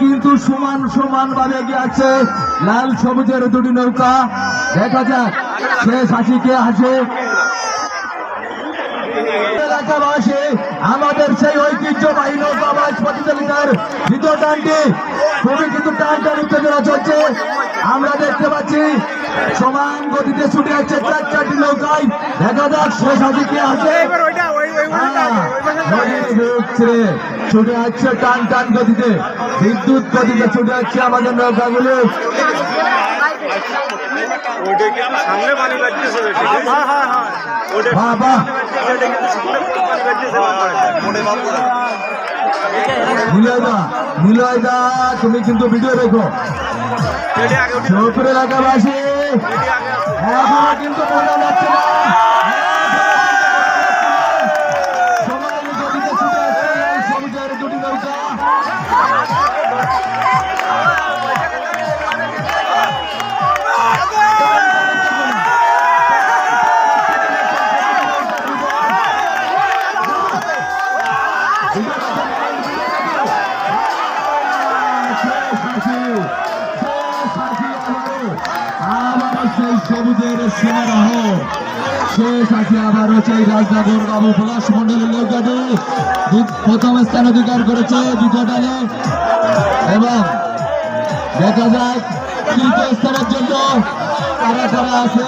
কিন্তু সমান সমান ভাবে এগিয়ে লাল সবুজের দুটি নৌকা। দেখা যাক, শেষ হাসি কে হাসে এলাকাবাসী সেই ঐতিহ্যবাহী নৌকাবাজ প্রতিযোগিতার দ্বিতীয় টানটি। খুবই কিন্তু টান টান উত্তেজনা চলছে। আমরা দেখতে পাচ্ছি সমান গতিতে ছুটে যাচ্ছে চার চারটি নৌকায়। দেখা যাক শেষ আছে ছেড়ে ছুটে যাচ্ছে টান টান গতিতে। বিদ্যুৎ গতিতে ছুটে যাচ্ছে আমাদের নৌকাগুলো। হ্যাঁ হ্যাঁ হ্যাঁ তুমি কিন্তু ভিডিও দেখো। চৌপুর এলাকাবাসী। আছে। এখনও কিন্তু যাচ্ছে না। সেই সবুজের আছে আবারও সেই মন্ডলের নৌকাটি প্রথম স্থান অধিকার করেছে দ্বিতীয় টানে এবং দেখা যাক তৃতীয় স্থানের জন্য কারা কারা আছে।